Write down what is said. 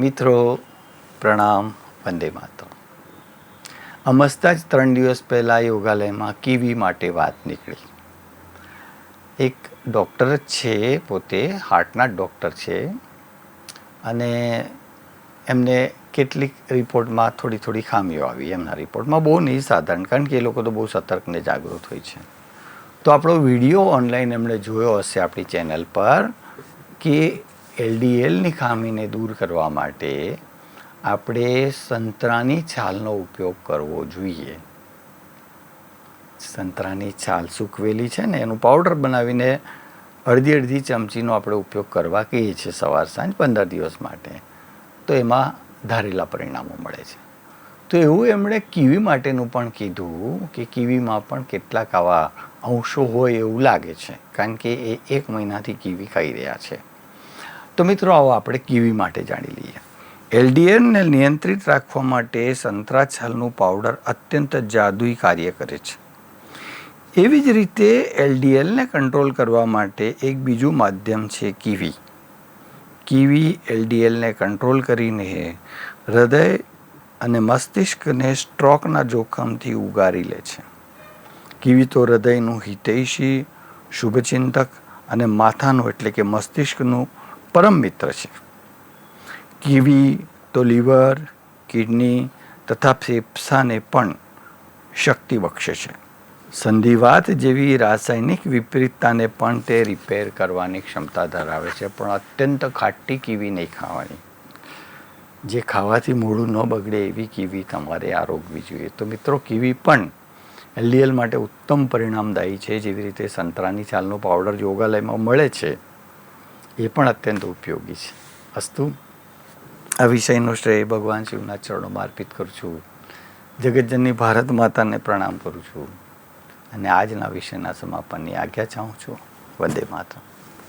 મિત્રો, પ્રણામ, વંદે માતરમ. અમસ્તા જ ત્રણ દિવસ પહેલાં યોગાલયમાં કીવી માટે વાત નીકળી. એક ડૉક્ટર જ છે પોતે, હાર્ટના ડૉક્ટર છે, અને એમને કેટલીક રિપોર્ટમાં થોડી થોડી ખામીઓ આવી. એમના રિપોર્ટમાં બહુ નહીં સાધારણ, કારણ કે એ લોકો તો બહુ સતર્ક ને જાગૃત હોય છે. તો આપણો વીડિયો ઓનલાઈન એમણે જોયો હશે આપણી ચેનલ પર, કે એલડીએલની ખામીને દૂર કરવા માટે આપણે સંતરાની છાલનો ઉપયોગ કરવો જોઈએ. સંતરાની છાલ સૂકવેલી છે ને, એનું પાવડર બનાવીને અડધી અડધી ચમચીનો આપણે ઉપયોગ કરવા કહીએ છીએ સવાર સાંજ પંદર દિવસ માટે. તો એમાં ધારેલા પરિણામો મળે છે. તો એવું એમણે કીવી માટેનું પણ કીધું કે કીવીમાં પણ કેટલાક આવા અંશો હોય એવું લાગે છે. કારણ કે એ એક મહિનાથી કીવી ખાઈ રહ્યા છે. તો મિત્રો આવો આપણે કીવી માટે જાણી લઈએ. એલડીએલને નિયંત્રિત રાખવા માટે સંતરા છાલનું પાવડર અત્યંત જાદુઈ કાર્ય કરે છે. એવી જ રીતે એલડીએલને કંટ્રોલ કરવા માટે એક બીજું માધ્યમ છે કીવી. કીવી એલડીએલને કંટ્રોલ કરીને હૃદય અને મસ્તિષ્કને સ્ટ્રોકના જોખમથી ઉગારી લે છે. કીવી તો હૃદયનું હિતૈષી, શુભચિંતક અને માથાનું એટલે કે મસ્તિષ્કનું પરમ મિત્ર છે. કીવી, તો લીવર, કિડની તથા ફેફસાને પણ શક્તિ બક્ષે છે. સંધિવાત જેવી રાસાયણિક વિપરીતતાને પણ તે રિપેર કરવાની ક્ષમતા ધરાવે છે, પણ અત્યંત ખાટી કીવી નહીં ખાવાની. જે ખાવાથી મોડું ન બગડે એવી કીવી તમારે આરોગવી જોઈએ. તો મિત્રો, કીવી પણ એલડીએલ માટે ઉત્તમ પરિણામદાયી છે. જેવી રીતે સંતરાની છાલનો પાવડર યોગાલયમાં મળે છે. એ પણ અત્યંત ઉપયોગી છે. અસ્તુ, આ વિષયનો શ્રેય ભગવાન શિવના ચરણોમાં અર્પિત કરું છું. જગતજનની ભારત માતાને પ્રણામ કરું છું. અને આજના વિષયના સમાપનની આજ્ઞા ચાહું છું. વંદે માતરમ.